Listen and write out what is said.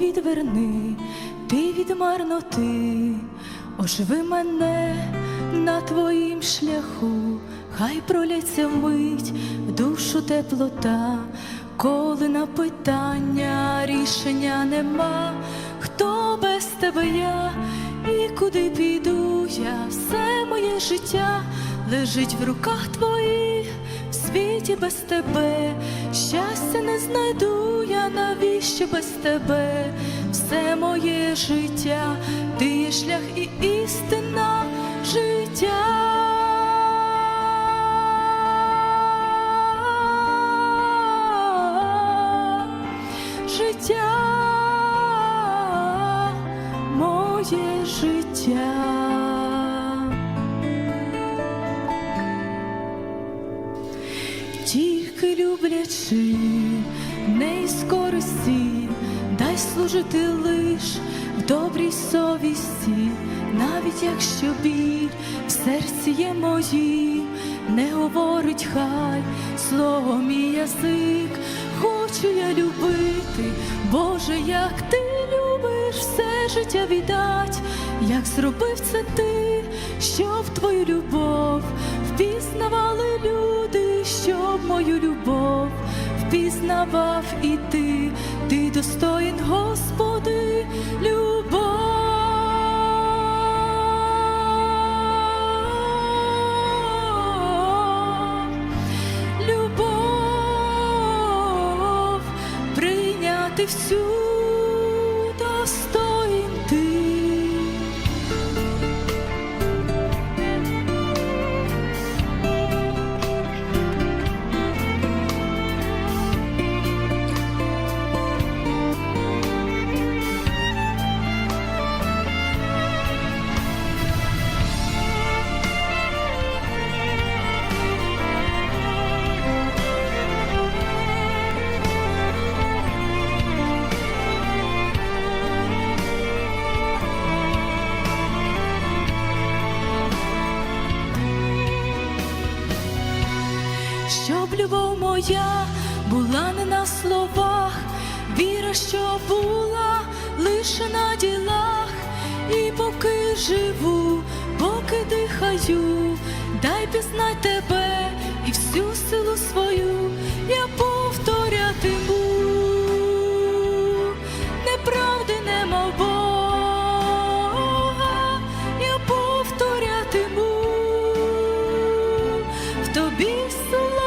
відверни, ти від марноти, оживи мене на твоїм шляху, хай проляться вмить в душу теплота, коли на питання рішення нема, хто без тебе я і куди піду я, все моє життя лежить в руках твоїх, в світі без тебе, щастя не знайду я, навіщо без тебе, все моє життя, ти є шлях і істина життя. Життя, моє життя. Тільки люблячи, не із користі, дай служити лиш в добрій совісті, навіть якщо біль в серці є мої, не говорить хай слово мій язик, хочу я любити, Боже, як ти любиш все життя віддать, як зробив це ти, щоб твою любов впізнавали люди, щоб мою любов впізнавав і ти, ти достоїн, Господи, любов, любов прийняти всю щоб любов моя була не на словах, віра, що була лише на ділах, і поки живу, поки дихаю, дай пізнай тебе і всю силу свою я повторятиму. Неправди нема Бога, я повторятиму в тобі все.